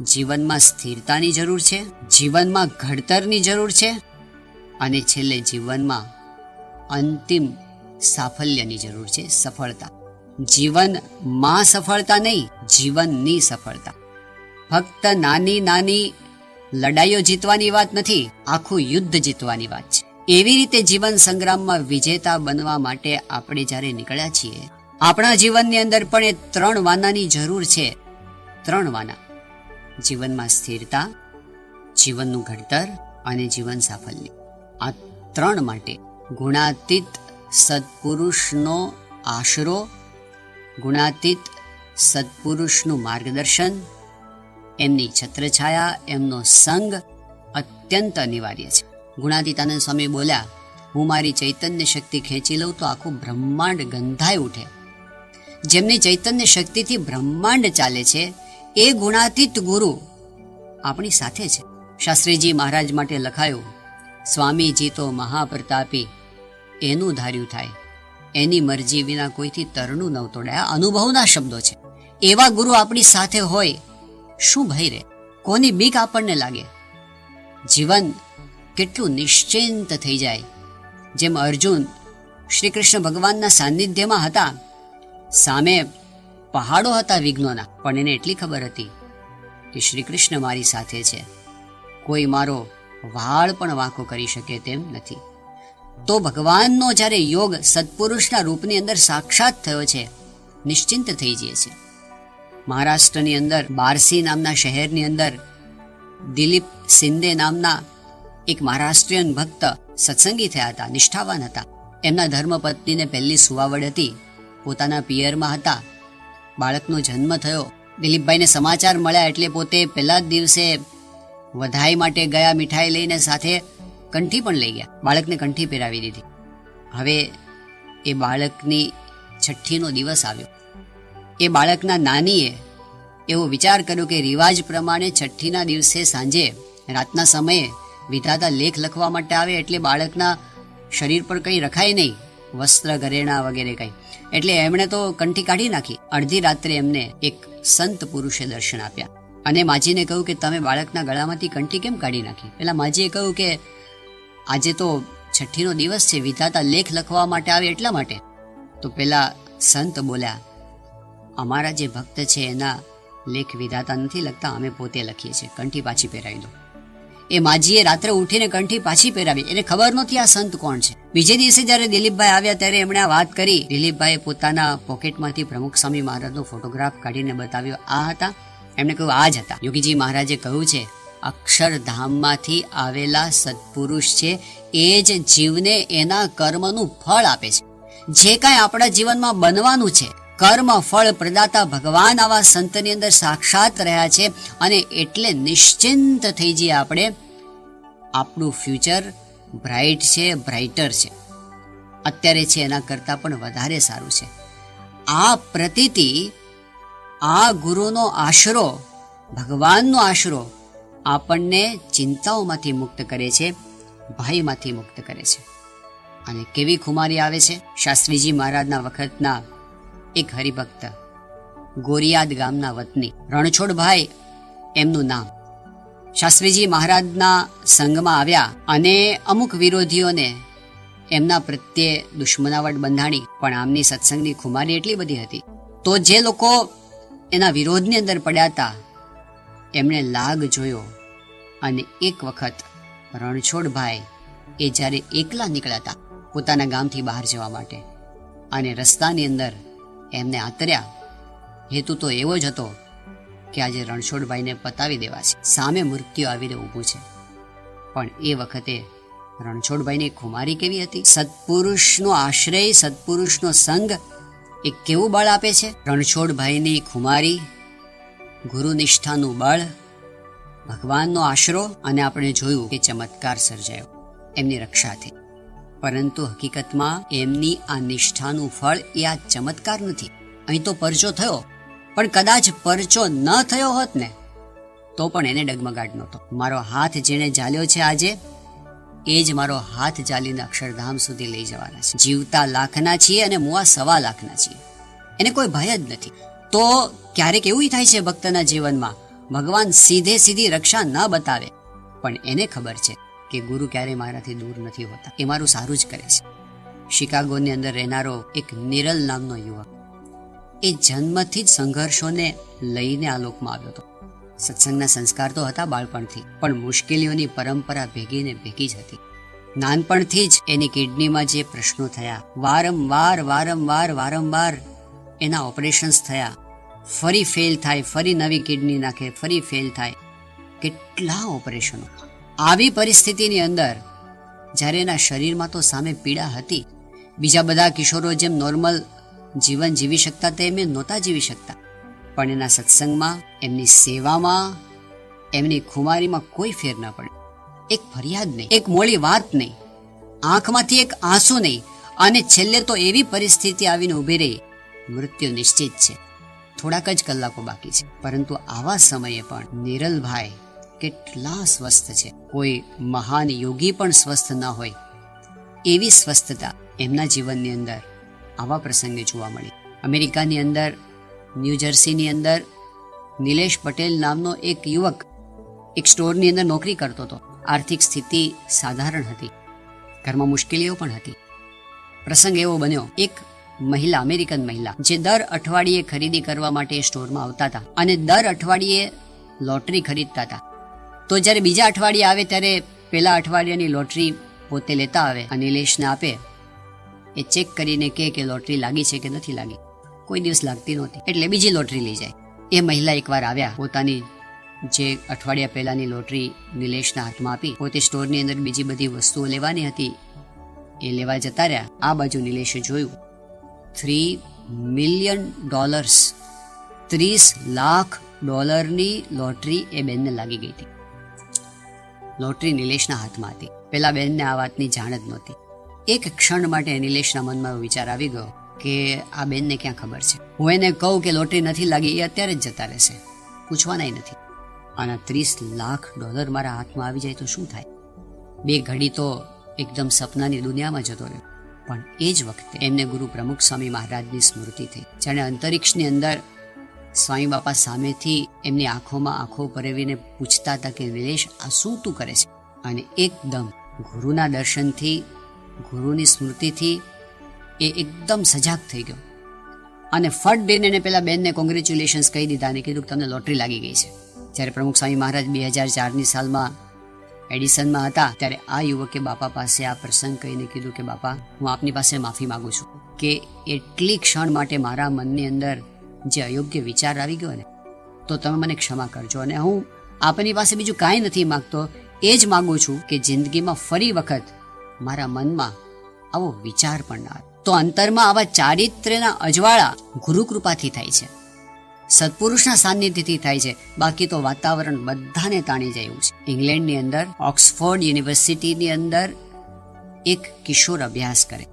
જીવનમાં સ્થિરતાની જરૂર છે, જીવનમાં ઘડતરની જરૂર છે અને છેલ્લે જીવનમાં અંતિમ સાફલ્યની જરૂર છે, સફળતા. જીવનમાં સફળતા નહીં, જીવનની સફળતા. ફક્ત નાની નાની લડાઈઓ જીતવાની વાત નથી, આખું યુદ્ધ જીતવાની વાત છે. એવી રીતે જીવન સંગ્રામમાં વિજેતા બનવા માટે આપણે જ્યારે નીકળ્યા છીએ, આપણા જીવનની અંદર પણ એ ત્રણ વાનાની જરૂર છે, ત્રણ વાના. જીવનમાં સ્થિરતા, જીવનનું ઘડતર અને જીવન સાફલ્ય. આ ત્રણ માટે ગુણાતીત સત્પુરુષનો આશરો, ગુણાતીત સત્પુરુષનું માર્ગદર્શન, એમની છત્રછાયા, એમનો સંગ અત્યંત અનિવાર્ય છે. ગુણાતીતાનંદ સ્વામી બોલ્યા, હું મારી ચૈતન્ય શક્તિ ખેંચી લઉં તો આખું બ્રહ્માંડ ગંધાઈ ઉઠે. જેમની ચૈતન્ય શક્તિથી બ્રહ્માંડ ચાલે છે એ ગુણાતીત ગુરુ આપણી સાથે છે. શાસ્ત્રીજી મહારાજ માટે લખાયું સ્વામીજી તો મહાપ્રતાપી, એનું ધાર્યું થાય. એની મરજી વિના કોઈથી તરણું ન તોડાયા અનુભવના શબ્દો છે. એવા ગુરુ આપણી સાથે હોય, શું ભય રે કોની બીક આપણને લાગે? જીવન કેટલું નિશ્ચિંત થઈ જાય. જેમ અર્જુન શ્રી કૃષ્ણ ભગવાનના સાનિધ્યમાં હતા, સામે પહાડો હતા વિઘ્નોના, પણ એને એટલી ખબર હતી કે શ્રી કૃષ્ણ મારી સાથે છે. કોઈ મારો વાળ પણ વાંકો કરી શકે તેમ નથી. તો ભગવાનનો જ્યારે યોગ સત્પુરુષના રૂપની અંદર સાક્ષાત થયો છે, નિશ્ચિંત થઈ જઈએ છે મહારાષ્ટ્રની અંદર, બારસી નામના શહેરની અંદર, દિલીપ સિંદે નામના એક મહારાષ્ટ્રીયન ભક્ત સત્સંગી થયા હતા, નિષ્ઠાવાન હતા. એમના ધર્મપત્નીને પહેલી સુવાવડ હતી, પોતાના પિયરમાં હતા બાળકનો જન્મ થયો. દિલીપભાઈને સમાચાર મળ્યા એટલે પોતે પહેલા જ દિવસે વધાઈ માટે ગયા, મીઠાઈ લઈને સાથે કંઠી પણ લઈ ગયા. બાળકને કંઠી પહેરાવી દીધી. હવે એ બાળકની છઠ્ઠીનો દિવસ આવ્યો. એ બાળકના નાનીએ એવો વિચાર કર્યો કે રિવાજ પ્રમાણે છઠ્ઠીના દિવસે સાંજે રાતના સમયે વિધાતા લેખ લખવા માટે આવે એટલે બાળકના શરીર પર કંઈ રખાય નહીં. વસ્ત્ર, ઘરેણા વગેરે કંઈ. એટલે એમણે તો કંઠી કાઢી નાખી. અડધી રાત્રે એમને એક સંત પુરુષે દર્શન આપ્યા. અને માજીને કહ્યું કે, તમે બાળકના ગળામાંથી કંઠી કેમ કાઢી નાખી? પેલા માજીએ કહ્યું કે, આજે તો છઠ્ઠીનો દિવસ છે, વિધાતા લેખ લખવા માટે આવે એટલા માટે. તો પેલા સંત બોલ્યા, અમારા જે ભક્ત છે, એના લેખ વિધાતા નથી લખતા, અમે પોતે લખીએ છીએ. કંઠી પાછી પહેરાવી દો. એ માજીએ રાત્રે ઉઠીને કંઠી પાછી પહેરાવી. એને ખબર નહોતી આ સંત કોણ છે. બીજે દિવસે જ્યારે દિલીપભાઈ આવ્યા ત્યારે એમણે આ વાત કરી. દિલીપભાઈએ પોતાના પોકેટમાંથી પ્રમુખ સ્વામી મહારાજનો ફોટોગ્રાફ કાઢીને બતાવ્યો, આ હતા? એમણે કહ્યું, આ જ હતા. યોગીજી મહારાજે કહ્યું છે, અક્ષરધામમાંથી આવેલા સત્પુરુષ છે, એ જ જીવને એના કર્મનું ફળ આપે છે. જે કાંઈ આપણા જીવનમાં બનવાનું છે કર્મ, ફળ પ્રદાતા ભગવાન આવા સંતની અંદર સાક્ષાત રહ્યા છે અને એટલે નિશ્ચિંત થઈ જઈએ આપણે. આપણું ફ્યુચર બ્રાઇટ છે બ્રાઇટર છે. અત્યારે છે એના કરતાં પણ વધારે સારું છે. આ પ્રતીતિ, આ ગુરુનો આશરો, ભગવાનનો આશરો આપણને ચિંતાઓમાંથી મુક્ત કરે છે, ભયમાંથી મુક્ત કરે છે. અને કેવી ખુમારી આવે છે? શાસ્ત્રીજી મહારાજના વખતના એક હરિભક્ત, ગોરિયાદ ગામના વતની. રણછોડભાઈ એમનું નામ. શાસ્ત્રીજી મહારાજના સંઘમાં આવ્યા અને અમુક વિરોધીઓને એમના પ્રત્યે દુશ્મનાવટ બંધાણી, પણ આમની સત્સંગની ખુમારી એટલી બધી હતી. તો જે લોકો એના વિરોધની અંદર પડ્યા હતા, એમણે લાગ જોયો અને એક વખત રણછોડભાઈ એ જ્યારે એકલા નીકળ્યા હતા પોતાના ગામથી બહાર જવા માટે અને રસ્તાની અંદર એમને આતર્યા. હેતુ તો એવો જ હતો કે આજે રણછોડભાઈને પતાવી દેવા છે સામે મૃત્યુ આવીને ઊભું છે. પણ એ વખતે રણછોડભાઈની ખુમારી કેવી હતી? સત્પુરુષનો આશ્રય, સત્પુરુષનો સંગ એ કેવું બળ આપે છે? રણછોડભાઈની ખુમારી, ગુરુનિષ્ઠાનું બળ, ભગવાનનો આશરો અને આપણે જોયું કે ચમત્કાર સર્જાયો. એમની રક્ષા થઈ. પરંતુ હકીકતમાં એમની આ નિષ્ઠાનું ફળ એ આ ચમત્કાર નથી. અહીં તો પરચો થયો, પણ કદાચ પરચો ન થયો હોત ને, તો પણ એને ડગમગાટ નહોતો. મારો હાથ જેણે જાલ્યો છે આજે, એ જ મારો હાથ જાલીને અક્ષરધામ સુધી લઈ જવાના છે. જીવતા લાખના છીએ અને મુવા સવા લાખના છીએ. એને કોઈ ભય જ નથી. તો ક્યારેક એવું થાય છે ભક્તના જીવનમાં, ભગવાન સીધે સીધી રક્ષા ન બતાવે, પણ એને ખબર છે કે ગુરુ ક્યારેય મારાથી દૂર નથી હોતા. એ મારું સારું જ કરે છે. શિકાગોની અંદર રહેનારો એક નિરલ નામનો યુવક. એ જન્મથી જ સંઘર્ષોને લઈને આ લોકમાં આવ્યો હતો. સત્સંગના સંસ્કાર તો હતા બાળપણથી, પણ મુશ્કેલીઓની પરંપરા ભેગી ને ભેગી જ હતી. નાનપણથી જ એની કિડનીમાં જે પ્રશ્નો થયા, વારંવાર વારંવાર વારંવાર એના ઓપરેશન્સ થયા. ફરી ફેલ થાય, ફરી નવી કિડની નાખે, ફરી ફેલ થાય. કેટલા ઓપરેશનો. આવી પરિસ્થિતિની અંદર, જ્યારે એના શરીરમાં તો સામે પીડા હતી, બીજા બધા કિશોરો જેમ નોર્મલ જીવન જીવી શકતા તેમ એ નહોતા જીવી શકતા. પણ એના સત્સંગમાં, એમની સેવામાં, એમની ખુમારીમાં કોઈ ફેર ન પડે એક ફરિયાદ નહીં, એક મોડી વાત નહીં. આંખમાંથી એક આંસુ નહીં. અને છેલ્લે તો એવી પરિસ્થિતિ આવીને ઊભી રહી. મૃત્યુ નિશ્ચિત છે. થોડાક જ કલાકો બાકી છે. પરંતુ આવા સમયે પણ નિરલભાઈ કેટલા સ્વસ્થ છે. કોઈ મહાન યોગી પણ સ્વસ્થ ન હોય એવી સ્વસ્થતા એમના જીવનની અંદર આવા પ્રસંગે જોવા મળી. અમેરિકાની અંદર ન્યૂજર્સીની અંદર નિલેશ પટેલ નામનો એક યુવક એક સ્ટોરની અંદર નોકરી કરતો હતો. આર્થિક સ્થિતિ સાધારણ હતી. ઘરમાં મુશ્કેલીઓ પણ હતી. પ્રસંગ એવો બન્યો. એક મહિલા, અમેરિકન મહિલા, જે દર અઠવાડિયે ખરીદી કરવા માટે સ્ટોરમાં આવતા હતા અને દર અઠવાડિયે લોટરી ખરીદતા હતા. તો જ્યારે બીજા અઠવાડિયે આવે ત્યારે પહેલા અઠવાડિયાની લોટરી પોતે લેતા આવે અને નિલેશને આપે. એ ચેક કરીને કહે કે લોટરી લાગી છે કે નથી લાગી. કોઈ દિવસ લાગતી નહોતી. એટલે બીજી લોટરી લઈ જાય. એ મહિલા એકવાર આવ્યા, પોતાની જે અઠવાડિયા પહેલાંની લોટરી નિલેશના હાથમાં આપી, પોતે સ્ટોરની અંદર બીજી બધી વસ્તુઓ લેવાની હતી. એ લેવા જતા રહ્યા. આ બાજુ નિલેશે જોયું. થ્રી મિલિયન ડોલર્સ ત્રીસ લાખ ડોલરની લોટરી એ બેનને લાગી ગઈ હતી. લોટરી નિલેશના હાથમાં હતી પેલા બેનને આ વાતની જાણ જ નહોતી. એક ક્ષણ માટે નિલેશના મનમાં વિચાર આવી ગયો કે આ બેનને ક્યાં ખબર છે. હું એને કહું કે લોટરી નથી લાગી, એ અત્યારે જ જતા રહેશે. પૂછવાનાય નથી. આના ત્રીસ લાખ ડોલર મારા હાથમાં આવી જાય તો શું થાય? બે ઘડી તો એકદમ સપનાની દુનિયામાં જતો રહ્યો. પણ એ જ વખતે એમને ગુરુ પ્રમુખ સ્વામી મહારાજની સ્મૃતિ થઈ, જેણે અંતરિક્ષની અંદર સ્વામી બાપા સામેથી એમની આંખોમાં આંખો પરેવીને પૂછતા હતા કે નિલેશ આ શું તું કરે છે? અને એકદમ ગુરુના દર્શનથી, ગુરુની સ્મૃતિથી એ એકદમ સજાગ થઈ ગયો. અને ફટ બેન એને પેલા બેનને કોંગ્રેચ્યુલેશન્સ કહી દીધા અને કીધું કે, તમને લોટરી લાગી ગઈ છે. જ્યારે પ્રમુખ સ્વામી મહારાજ બે હજાર ચારની સાલમાં એડિસનમાં હતા, ત્યારે આ યુવકે બાપા પાસે આ પ્રસંગ કહીને કીધું કે, બાપા, હું આપની પાસે માફી માંગુ છું કે, એટલી ક્ષણ માટે મારા મનની અંદર જે અયોગ્ય વિચાર આવી ગયો ને, તો તમે મને ક્ષમા કરજો. અને હું આપની પાસે બીજું કાંઈ નથી માગતો, એ જ માગું છું કે જિંદગીમાં ફરી વખત મારા મનમાં આવો વિચાર પણ ના તો અંતરમાં આવા ચારિત્ર્યના અજવાળા ગુરુકૃપાથી થાય છે. સત્પુરુષના સાનિધ્યથી થાય છે. બાકી તો વાતાવરણ બધાને તાણી જાય છે. ઇંગ્લેન્ડની અંદર, ઓક્સફોર્ડ યુનિવર્સિટીની અંદર એક કિશોર અભ્યાસ કરે.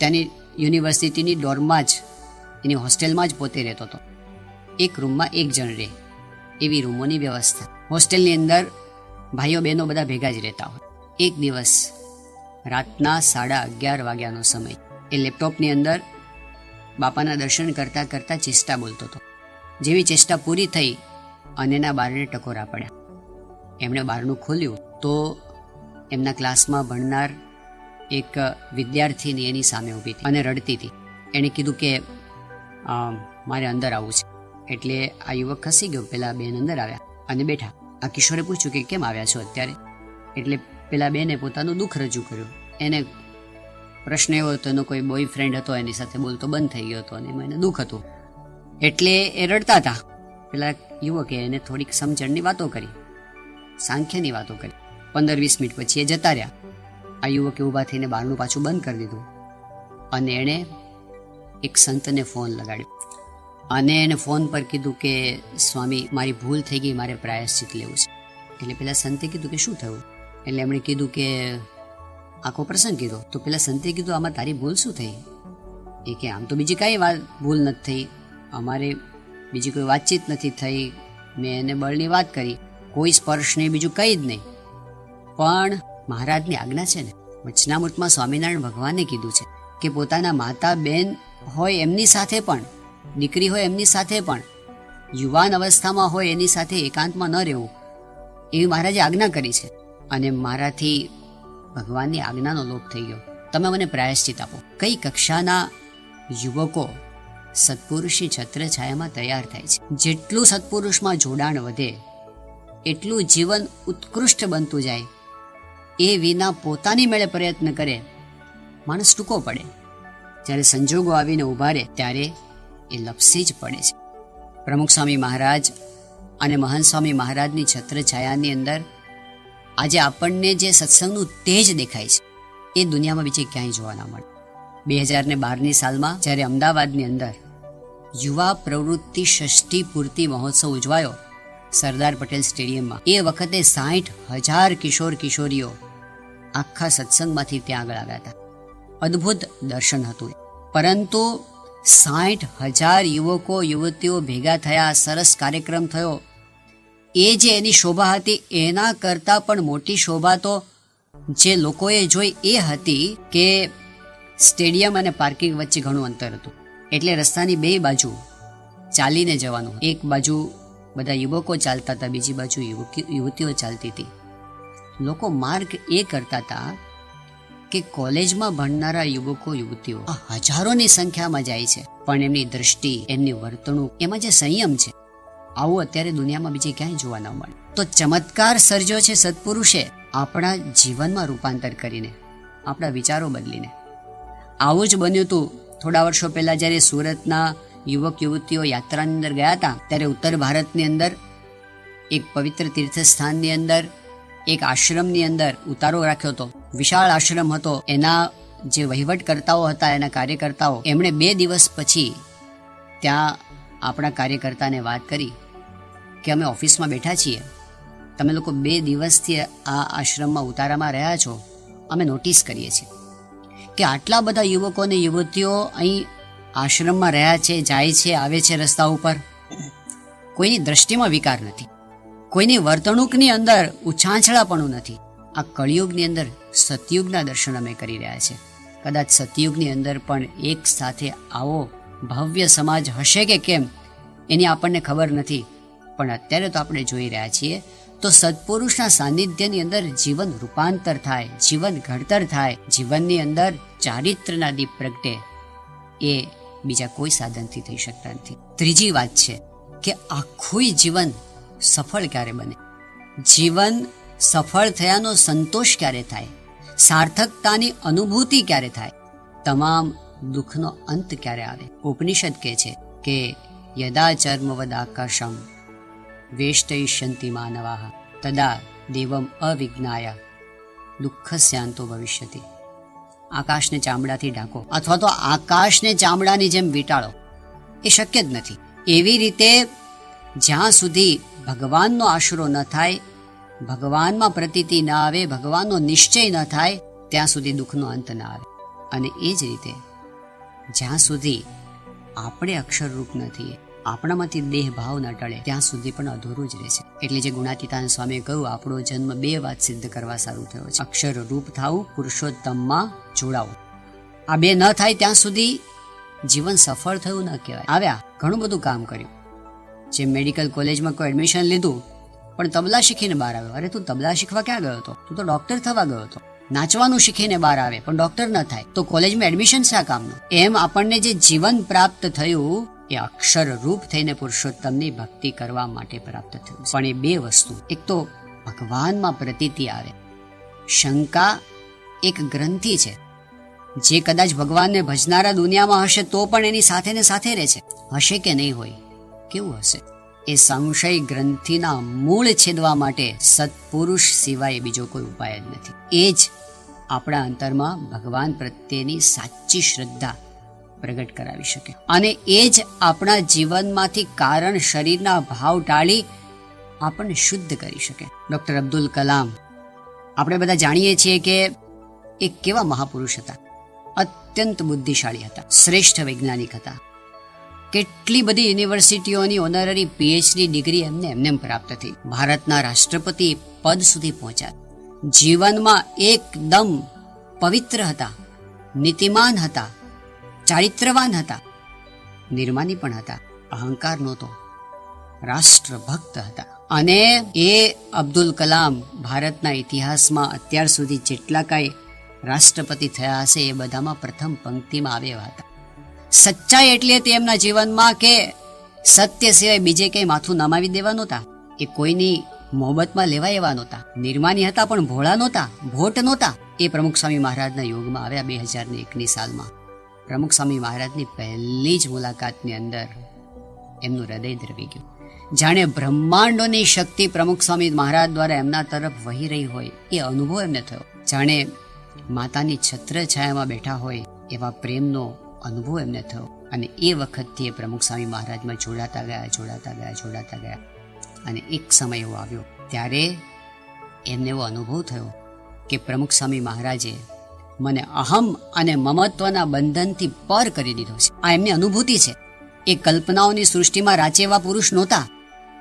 તેની યુનિવર્સિટીની ડોરમાં જ એની હોસ્ટેલમાં જ પોતે રહેતો હતો. એક રૂમમાં એક જણ રહે, એવી રૂમોની વ્યવસ્થા. હોસ્ટેલની અંદર ભાઈઓ બહેનો બધા ભેગા જ રહેતા હોય. એક દિવસ રાતના સાડા અગિયાર વાગ્યાનો સમય, એ લેપટોપની અંદર બાપાના દર્શન કરતાં કરતાં ચેષ્ટા બોલતો હતો. જેવી ચેષ્ટા પૂરી થઈ અને એના બારણે ટકોરા પડ્યા. એમણે બારણું ખોલ્યું તો એમના ક્લાસમાં ભણનાર એક વિદ્યાર્થીની એની સામે ઊભી હતી અને રડતી હતી. એણે કીધું કે મારે અંદર આવવું છે. એટલે આ યુવક ખસી ગયો, પેલા બેન અંદર આવ્યા અને બેઠા. આ કિશોરે પૂછ્યું કે કેમ આવ્યા છો અત્યારે? એટલે પેલા બેને પોતાનું દુઃખ રજૂ કર્યું. એને પ્રશ્ન એવો હતો, એનો કોઈ બોયફ્રેન્ડ હતો, એની સાથે બોલતો બંધ થઈ ગયો હતો અને એમાં એને દુઃખ હતું. એટલે એ રડતા હતા. પેલા યુવકે એને થોડીક સમજણની વાતો કરી. સાંખ્યની વાતો કરી. પંદર વીસ મિનિટ પછી એ જતા રહ્યા. આ યુવકે ઊભા થઈને બારણું પાછું બંધ કરી દીધું. અને એણે એક સંતને ફોન લગાડ્યો. અને એને ફોન પર કીધું કે, સ્વામી, મારી ભૂલ થઈ ગઈ, મારે પ્રાયશ્ચિત લેવું છે. એટલે પેલા સંતે કીધું કે, શું થયું? એટલે એમણે કીધું કે, આખો પ્રસંગ કીધો. તો પેલા સંતે કીધું, આમાં તારી ભૂલ શું થઈ? એ કે, આમ તો બીજી કાંઈ વાત, ભૂલ નથી થઈ. અમારે બીજી કોઈ વાતચીત નથી થઈ. મેં એને બળની વાત કરી. કોઈ સ્પર્શ નહીં, બીજું કંઈ જ નહીં. પણ મહારાજની આજ્ઞા છે ને, વચનામૃતમાં સ્વામિનારાયણ ભગવાને કીધું છે કે, પોતાના માતા બેન હોય એમની સાથે પણ, દીકરી હોય એમની સાથે પણ, યુવાન અવસ્થામાં હોય એની સાથે એકાંતમાં ન રહેવું. એવી મહારાજે આજ્ઞા કરી છે. અને મારાથી ભગવાનની આજ્ઞાનો લોપ થઈ ગયો. તમે મને પ્રાયશ્ચિત આપો. કઈ કક્ષાના યુવકો સત્પુરુષની છત્રછાયામાં તૈયાર થાય છે? જેટલું સત્પુરુષમાં જોડાણ વધે, એટલું જીવન ઉત્કૃષ્ટ બનતું જાય. એ વિના પોતાની મેળે પ્રયત્ન કરે, માણસ ટૂંકો પડે. જ્યારે સંજોગો આવીને ઊભા રહે ત્યારે એ લપસી જ પડે છે. પ્રમુખ સ્વામી મહારાજ અને મહાન સ્વામી મહારાજની છત્રછાયાની અંદર આજે આપણને જે સત્સંગનું તેજ દેખાય છે, એ દુનિયામાં બીજે ક્યાંય જોવા ના મળે. બે હજાર ને બારની સાલમાં જ્યારે અમદાવાદની અંદર યુવા પ્રવૃત્તિ ષષ્ઠી પૂર્તિ મહોત્સવ ઉજવાયો, સરદાર પટેલ સ્ટેડિયમમાં, એ વખતે સાઠ હજાર કિશોર કિશોરીઓ આખા સત્સંગમાંથી ત્યાં આગળ આવ્યા હતા. અદ્ભુત દર્શન હતું. પરંતુ સાઠ હજાર યુવકો, યુવતીઓ ભેગા થયા, સરસ કાર્યક્રમ થયો. એ જે એની શોભા હતી, એના કરતાં પણ મોટી શોભા તો જે લોકોએ જોઈ એ હતી કે સ્ટેડિયમ અને પાર્કિંગ વચ્ચે ઘણું અંતર હતું. એટલે રસ્તાની બે બાજુ ચાલીને જવાનું એક બાજુ બધા યુવકો ચાલતા હતા, બીજી બાજુ યુવતીઓ ચાલતી હતી. લોકો માર્ગ એ કરતા હતા કે કોલેજમાં ભણનારા યુવકો, યુવતીઓ હજારોની સંખ્યામાં જાય છે. પણ એમની દૃષ્ટિ એમની વર્તણૂક, એમાં જે સંયમ છે, આવું અત્યારે દુનિયામાં બીજે ક્યાંય જોવા ન મળે. તો ચમત્કાર સર્જ્યો છે સત્પુરુષે, આપણા જીવનમાં રૂપાંતર કરીને, આપણા વિચારો બદલીને. આવું જ બન્યું હતું થોડા વર્ષો પહેલા જ્યારે સુરતના યુવક, યુવતીઓ યાત્રાની અંદર ગયા હતા, ત્યારે ઉત્તર ભારતની અંદર, એક પવિત્ર તીર્થસ્થાનની અંદર એક આશ્રમની અંદર ઉતારો રાખ્યો હતો. વિશાળ આશ્રમ હતો. એના જે વહીવટકર્તાઓ હતા, એના કાર્યકર્તાઓ, એમણે બે દિવસ પછી ત્યાં આપણા કાર્યકર્તાને વાત કરી કે અમે ઓફિસમાં બેઠા છીએ. તમે લોકો બે દિવસથી આ આશ્રમમાં ઉતારામાં રહ્યા છો. અમે નોટિસ કરીએ છીએ કે આટલા બધા યુવકો અને યુવતીઓ અહીં આશ્રમમાં રહ્યા છે, જાય છે, આવે છે રસ્તા ઉપર. કોઈની દ્રષ્ટિમાં વિકાર નથી. કોઈની વર્તણૂકની અંદર ઉછાંછળાપણું નથી. આ કળિયુગની અંદર સતયુગના દર્શન અમે કરી રહ્યા છે. કદાચ સતયુગની અંદર પણ એક સાથે આવો ભવ્ય સમાજ હશે કે કેમ, એની આપણને ખબર નથી. પણ અત્યારે તો આપણે જોઈ રહ્યા છીએ, તો સત્પુરુષના સાનિધ્યની અંદર જીવન રૂપાંતર થાય, જીવન ઘડતર થાય, જીવનની અંદર ચારિત્રના દીપ પ્રગટે. એ બીજા કોઈ સાધનથી થઈ શકતા નથી. ત્રીજી વાત છે કે આખું જીવન સફળ ક્યારે બને? જીવન સફળ થયાનો સંતોષ ક્યારે થાય? સાર્થકતાની અનુભૂતિ ક્યારે થાય? તમામ દુઃખનો અંત ક્યારે આવે? ઉપનિષદ કહે છે કે, યદા ચર્મવદ આકાશમ વેષ્ટયિષ્યંતિ માનવાહ તદા દેવમ અવિજ્ઞાય. દુઃખ સ્યાંતો ભવિષ્યતિ આકાશને ચામડાથી ઢાંકો અથવા તો આકાશને ચામડાની જેમ વીંટાળો. એ શક્ય જ નથી. એવી રીતે જ્યાં સુધી ભગવાનનો આશરો ન થાય, ભગવાનમાં પ્રતીતિ ન આવે, ભગવાનનો નિશ્ચય ન થાય, ત્યાં સુધી દુઃખનો અંત ન આવે. અને એ જ રીતે, જ્યાં સુધી આપણે અક્ષરરૂપ નથી, આપણામાંથી દેહ ભાવ ન ટળે, ત્યાં સુધી પણ અધૂરું જ રહે છે. એટલે જે ગુણાતીતાન સ્વામીએ કહ્યું, આપણો જન્મ બે વાત સિદ્ધ કરવા સારું થયો છે. અક્ષર રૂપ થાવું, પુરુષોત્તમમાં જોડાવું. આ બે ન થાય ત્યાં સુધી જીવન સફળ થયું ન કહેવાય. આવ્યા, ઘણું બધું કામ કર્યું. જે મેડિકલ કોલેજમાં કોઈ એડમિશન લીધું, પણ તબલા શીખીને બહાર આવ્યો. અરે, તું તબલા શીખવા ક્યાં ગયો હતો? તું તો ડોક્ટર થવા ગયો હતો. નાચવાનું શીખીને બહાર આવે, પણ ડોક્ટર ન થાય. તો કોલેજમાં એડમિશન શા કામનું? એમ આપણને જે જીવન પ્રાપ્ત થયું, એ અક્ષર રૂપ થઈને પુરુષોત્તમની ભક્તિ કરવા માટે પ્રાપ્ત થયું. પણ એ બે વસ્તુ. એક તો ભગવાનમાં પ્રતીતિ આવે. શંકા એક ગ્રંથિ છે. જે કદાચ ભગવાનને ભજનારા દુનિયામાં હશે તો પણ એની સાથે ને સાથે રહે છે. હશે કે નહીં હોય? કેવું હશે? એ સંશય ગ્રંથિના મૂળ છેદવા માટે સત્પુરુષ સિવાય બીજો કોઈ ઉપાય જ નથી. એ જ આપણા અંતરમાં ભગવાન પ્રત્યેની સાચી શ્રદ્ધા પ્રગટ કરાવી શકે. અને એ જ આપણા જીવનમાંથી કારણ શરીરના ભાવ ટાળી આપણને શુદ્ધ કરી શકે. ડૉક્ટર અબ્દુલ કલામ, આપણે બધા જાણીએ છીએ કે એ કેવા મહાપુરુષ હતા. અત્યંત બુદ્ધિશાળી હતા. શ્રેષ્ઠ વૈજ્ઞાનિક હતા. કેટલી બધી યુનિવર્સિટીઓની ઓનરરી પીએચડી ડિગ્રી એમને એમને પ્રાપ્ત થઈ. ભારતના રાષ્ટ્રપતિ પદ સુધી પહોંચ્યા. જીવનમાં એકદમ પવિત્ર હતા, નીતિમાન હતા, ચારિત્રવાન હતા, નિર્માની પણ હતા, અહંકાર નહોતો, રાષ્ટ્રભક્ત હતા. અને એ અબ્દુલ કલામ ભારતના ઇતિહાસમાં અત્યાર સુધી જેટલા કાંઈ રાષ્ટ્રપતિ થયા હશે એ બધામાં પ્રથમ પંક્તિમાં આવ્યા હતા. સચ્ચાઈ એટલે તે એમના જીવનમાં કે સત્ય સિવાય બીજે કંઈ માથું નમાવી દેવા નહોતા એ કોઈની મોહબતમાં લેવા એવા નહોતા, નિર્માની હતા પણ ભોળા નહોતા, ભોટ નહોતા. એ પ્રમુખ સ્વામી મહારાજના યોગમાં આવ્યા બે હજાર એકની સાલમાં. પ્રમુખ સ્વામી મહારાજની પહેલી જ મુલાકાતની અંદર એમનું હૃદય દ્રવી ગયું. જાણે બ્રહ્માંડોની શક્તિ પ્રમુખ સ્વામી મહારાજ દ્વારા એમના તરફ વહી રહી હોય, એ અનુભવ એમને થયો. જાણે માતાની છત્ર છાયામાં બેઠા હોય એવા પ્રેમનો અનુભવ એમને થયો. અને એ વખતથી એ પ્રમુખ સ્વામી મહારાજમાં જોડાતા ગયા જોડાતા ગયા જોડાતા ગયા. અને એક સમય એવો આવ્યો, ત્યારે એમને એવો અનુભવ થયો કે પ્રમુખ સ્વામી મહારાજે મને અહમ અને મમત્વના બંધનથી પર કરી દીધો છે. આ એમની અનુભૂતિ છે. એ કલ્પનાઓની સૃષ્ટિમાં રાચે એવા પુરુષ નહોતા.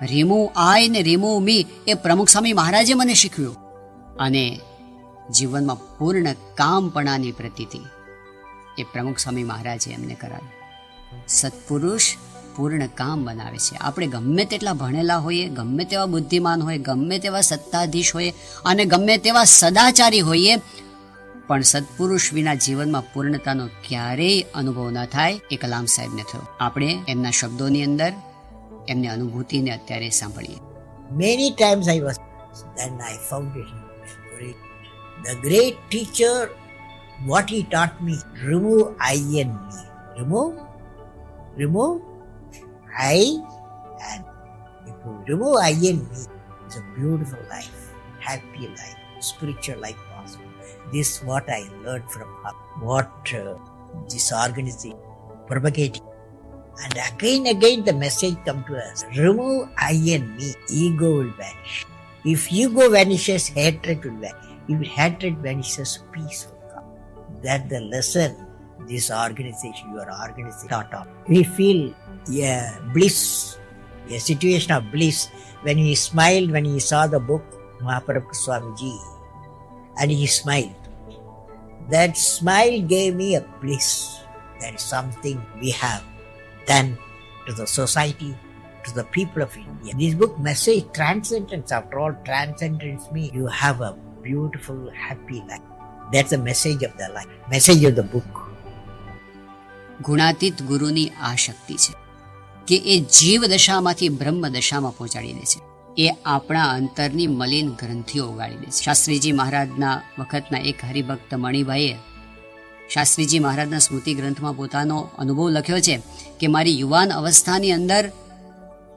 રીમુ આય ને રીમુ મી એ પ્રમુખ સ્વામી મહારાજે મને શીખવ્યું અને જીવનમાં પૂર્ણ કામપણાની પ્રતીતિ એ પ્રમુખ સ્વામી મહારાજે એમને કરાવ્યું. સત્પુરુષ પૂર્ણ કામ બનાવે છે. આપણે ગમે તેટલા ભણેલા હોઈએ ગમે તેવા બુદ્ધિમાન હોય ગમે તેવા સત્તાધીશ હોઈએ અને ગમે તેવા સદાચારી હોઈએ પણ સત્પુરુષ વિના જીવનમાં પૂર્ણતાનો ક્યારેય અનુભવ ન થાય એ કલામ સાહેબને થયો. આપણે એમના શબ્દોની અંદર એમની અનુભૂતિને અત્યારે સાંભળીએ. Many times I was then I found it the great teacher, what he taught me, remove I and me. Remove, remove I and remove I and me, it's a beautiful life, happy life, spiritual life possible. This what I learned from her, what uh, this organization propagating. And again, again, the message come to us: remove I and me. Ego will vanish. If ego vanishes, hatred will vanish. If hatred vanishes, peace will. That the lesson this organization, your organization, taught of. We feel yeah, bliss, a situation of bliss when he smiled when he saw the book Mahaprabhu Swamiji, and he smiled. That smile gave me a bliss. That is something we have done to the society, to the people of India. This book message transcendence. After all, transcendence means you have a beautiful, happy life. That's the message of the life. Message of the book. ગુણાતીત ગુરુની આ શક્તિ છે કે એ જીવ દશામાંથી બ્રહ્મ દશામાં પહોંચાડી દે છે એ આપણા અંતરની મલિન ગ્રંથિઓ ઉગાડી દે છે શાસ્ત્રીજી મહારાજના વખતના એક હરિભક્ત મણિભાઈએ શાસ્ત્રીજી મહારાજના સ્મૃતિ ગ્રંથમાં પોતાનો અનુભવ લખ્યો છે કે મારી યુવાન અવસ્થાની અંદર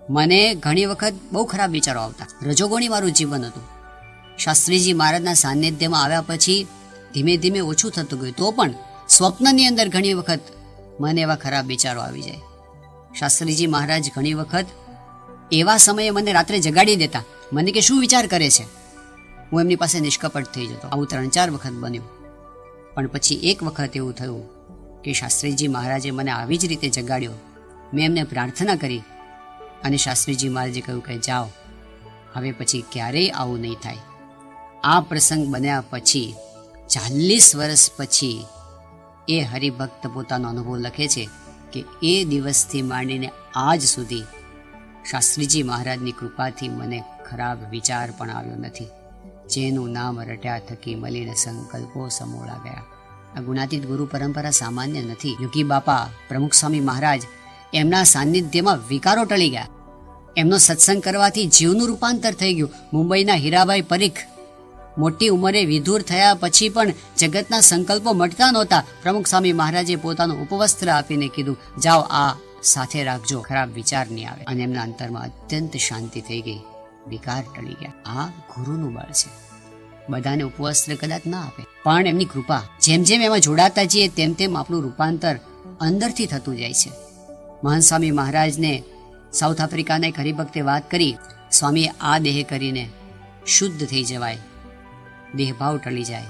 મને ઘણી વખત બહુ ખરાબ વિચારો આવતા રજોગોણી મારું જીવન હતું શાસ્ત્રીજી મહારાજના સાનિધ્યમાં આવ્યા પછી ધીમે ધીમે ઓછું થતું ગયું. તો પણ સ્વપ્નની અંદર ઘણી વખત મને એવા ખરાબ વિચારો આવી જાય. શાસ્ત્રીજી મહારાજ ઘણી વખત એવા સમયે મને રાત્રે જગાડી દેતા. મને કે, શું વિચાર કરે છે? હું એમની પાસે નિષ્કપટ થઈ જતો. આવું ત્રણ ચાર વખત બન્યું. પણ પછી એક વખત એવું થયું કે શાસ્ત્રીજી મહારાજે મને આવી જ રીતે જગાડ્યો. મેં એમને પ્રાર્થના કરી અને શાસ્ત્રીજી મહારાજે કહ્યું કે, જાઓ. હવે પછી ક્યારેય આવું નહીં થાય. આ પ્રસંગ બન્યા પછી ચાલીસ વર્ષ પછી એ હરિભક્ત પોતાનો અનુભવ લખે છે કે એ દિવસથી માંડીને આજ સુધી શાસ્ત્રીજી મહારાજની કૃપાથી મને ખરાબ વિચાર પણ આવ્યો નથી. જેનું નામ રટ્યા થકી મળીને સંકલ્પો સમોળા ગયા. આ ગુણાતીત ગુરુ પરંપરા સામાન્ય નથી. યોગી બાપા, પ્રમુખ સ્વામી મહારાજ એમના સાનિધ્યમાં વિકારો ટળી ગયા. એમનો સત્સંગ કરવાથી જીવનું રૂપાંતર થઈ ગયું. મુંબઈના હીરાભાઈ પરીખ મોટી ઉંમરે વિધુર થયા પછી પણ જગતના સંકલ્પો મટતા નહોતા. પ્રમુખ સ્વામી મહારાજે પોતાનું ઉપવસ્ત્ર આપીને કીધું, જાઓ આ સાથે રાખજો, ખરાબ વિચાર નહીં આવે. અને એમના અંતરમાં અત્યંત શાંતિ થઈ ગઈ. વિકાર ટળી ગયા. આ ગુરુનું બળ છે. બધાને ઉપવસ્ત્ર કદાચ ના આપે, પણ એમની કૃપા. જેમ જેમ એમાં જોડાતા જઈએ, તેમ તેમ આપણું રૂપાંતર અંદરથી થતું જાય છે. મહાન સ્વામી મહારાજને સાઉથ આફ્રિકાના એક હરિભક્તે વાત કરી. સ્વામી આ દેહ કરીને શુદ્ધ થઈ જવાય. દેહભાવ ટળી જાય.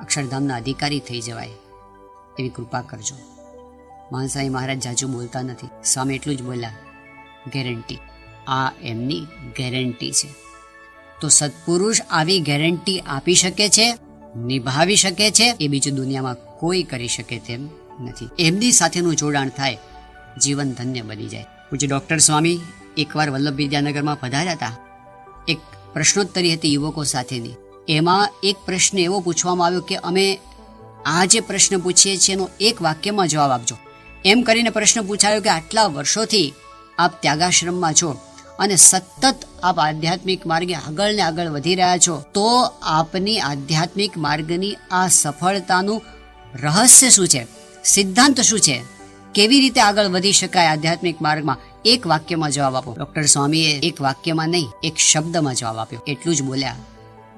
અક્ષરધામના અધિકારી થઈ જવાય. એવી કૃપા કરજો. માનસાઈ મહારાજ જાજુ બોલતા નથી. સ્વામી એટલું જ બોલ્યા. ગેરંટી. આ એમની ગેરંટી છે. તો સત્પુરુષ આવી ગેરંટી આપી શકે છે? નિભાવી શકે છે? એ બીજું દુનિયામાં કોઈ કરી શકે તેમ નથી. એમની સાથેનું જોડાણ થાય. જીવન ધન્ય બની જાય. પૂજ્ય ડૉક્ટર સ્વામી એકવાર વલ્લભ વિદ્યાનગરમાં પધાર્યા હતા. એક પ્રશ્નોત્તરી હતી યુવકો સાથેની. એમાં એક પ્રશ્ન એવો પૂછવામાં આવ્યો કે અમે આ જે પ્રશ્ન પૂછીએ છીએ એનો એક વાક્યમાં જવાબ આપજો. એમ કરીને પ્રશ્ન પૂછાયો કે આટલા વર્ષોથી આપ ત્યાગાશ્રમમાં છો અને સતત આપ આધ્યાત્મિક માર્ગે આગળ ને આગળ વધી રહ્યા છો, તો આપની આધ્યાત્મિક માર્ગની આ સફળતાનું રહસ્ય શું છે? સિદ્ધાંત શું છે? કેવી રીતે આગળ વધી શકાય આધ્યાત્મિક માર્ગમાં? એક વાક્યમાં જવાબ આપો. ડોક્ટર સ્વામીએ એક વાક્યમાં નહીં, એક શબ્દમાં જવાબ આપ્યો. એટલું જ બોલ્યા.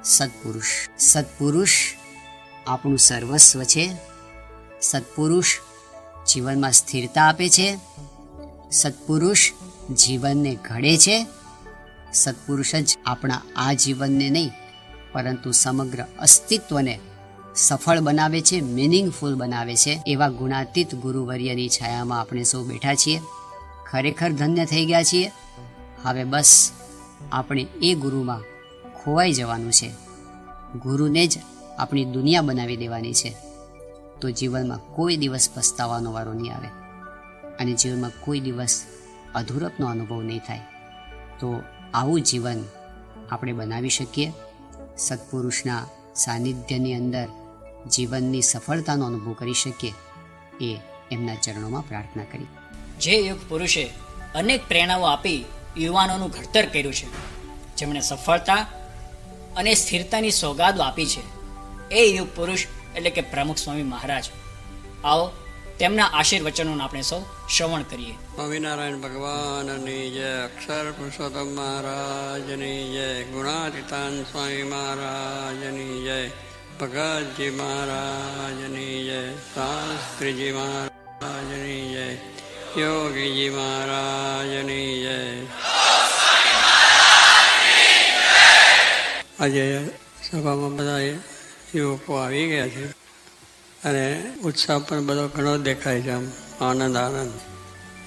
સત્પુરુષ. સત્પુરુષ આપણું સર્વસ્વ છે. સત્પુરુષ જીવનમાં સ્થિરતા આપે છે. સત્પુરુષ જીવનને ઘડે છે. સત્પુરુષ જ આપણા આ જીવનને નહીં, પરંતુ સમગ્ર અસ્તિત્વને સફળ બનાવે છે મિનિંગફુલ બનાવે છે. એવા ગુણાતીત ગુરુવર્યની છાયામાં આપણે સૌ બેઠા છીએ. ખરેખર ધન્ય થઈ ગયા છીએ. હવે બસ, આપણે એ ગુરુમાં ખોવાઈ જવાનું છે. ગુરુને જ આપણી દુનિયા બનાવી દેવાની છે. તો જીવનમાં કોઈ દિવસ પસ્તાવાનો વારો નહીં આવે અને જીવનમાં કોઈ દિવસ અધૂરપનો અનુભવ નહીં થાય. તો આવું જીવન આપણે બનાવી શકીએ. સત્પુરુષના સાનિધ્યની અંદર જીવનની સફળતાનો અનુભવ કરી શકીએ એ એમના ચરણોમાં પ્રાર્થના કરી. જે યુગ પુરુષે અનેક પ્રેરણાઓ આપી યુવાનોનું ઘડતર કર્યું છે. જેમણે સફળતા અને સ્થિરતાની સોગાદો આપી છે. એ યુગ પુરુષ એટલે કે પ્રમુખ સ્વામી મહારાજ. આવો, તેમના આશીર્વચનોનું આપણે સૌ શ્રવણ કરીએ. સ્વામિનારાયણ ભગવાનની જય અક્ષર પુરુષોત્તમ મહારાજની જય ગુણાતીતાન સ્વામી મહારાજની જય ભગતજી મહારાજની જય શાસ્ત્રીજી મહારાજની જય યોગીજી મહારાજની જય આજે સભામાં બધા યુવકો આવી ગયા છે. અને ઉત્સાહ પણ બધો ઘણો દેખાય છે આમ, આનંદ આનંદ.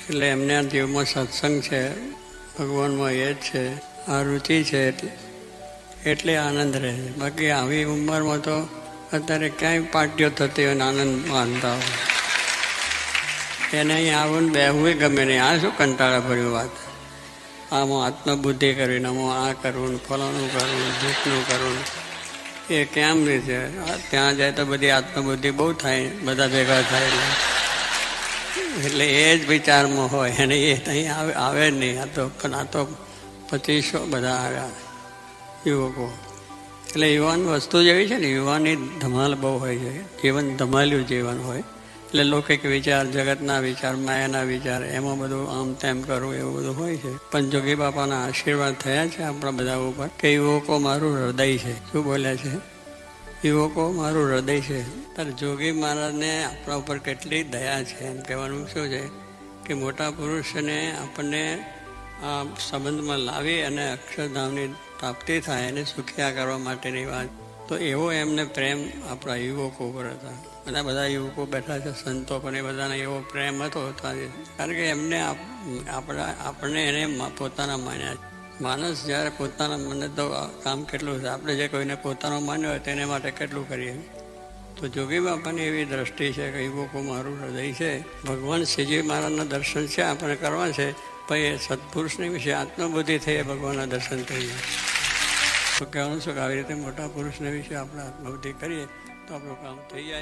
એટલે એમના જીવમાં સત્સંગ છે, ભગવાનમાં એ જ છે, આ રુચિ છે, એટલે આનંદ રહે છે. બાકી આવી ઉંમરમાં તો અત્યારે ક્યાંય પાર્ટીઓ થતી હોય આનંદ માનતા હોય. એને અહીં આવું બેહવું ગમે નહીં. આ શું કંટાળા ભર્યું વાત. આમાં આત્મબુદ્ધિ કરીને આમાં આ કરવું ફલાણું કરવું ને કરવું એ કેમ રીતે? ત્યાં જાય તો બધી આત્મબુદ્ધિ બહુ થાય, બધા ભેગા થાય એટલે એ જ વિચારમાં હોય અને એ અહીં આવે આવે જ નહીં. આ તો પણ આ તો પચીસો બધા આવ્યા યુવકો. એટલે યુવાન વસ્તુ જેવી છે ને યુવાની ધમાલ બહુ હોય છે. જીવન ધમાલ્યું જીવન હોય. એટલે લૌકિક વિચાર, જગતના વિચાર, માયાના વિચાર, એમાં બધું આમ તેમ કરવું એવું બધું હોય છે. પણ જોગી બાપાના આશીર્વાદ થયા છે આપણા બધા ઉપર, કે યુવકો મારું હૃદય છે. શું બોલ્યા છે? યુવકો મારું હૃદય છે. ત્યારે જોગી મહારાજને આપણા ઉપર કેટલી દયા છે. એમ કહેવાનું શું છે? કે મોટા પુરુષને આપણને આ સંબંધમાં લાવી અને અક્ષરધામની પ્રાપ્તિ થાય, એને સુખિયા કરવા માટેની વાત. તો એવો એમને પ્રેમ આપણા યુવકો ઉપર હતા. બધા બધા યુવકો બેઠા છે, સંતો પણ એ બધાને એવો પ્રેમ હતો. કારણ કે એમને આપ- આપણા, આપણને એને પોતાના માન્યા માણસ જ્યારે પોતાના મને તો કામ કેટલું છે, આપણે જે કોઈને પોતાનો માન્યો હોય તેને માટે કેટલું કરીએ. તો જોગી બાપાની એવી દ્રષ્ટિ છે કે યુવકો મારું હૃદય છે, ભગવાન શ્રીજી મહારાજના દર્શન છે, આપણે કરવા છે પછી એ સત્પુરુષની વિશે આત્મબુદ્ધિ થઈ એ ભગવાનના દર્શન થઈ જાય. તો કહેવાનું છું કે આવી રીતે મોટા પુરુષને વિશે આપણે આત્મબુદ્ધિ કરીએ તો આપણું કામ થઈ જાય.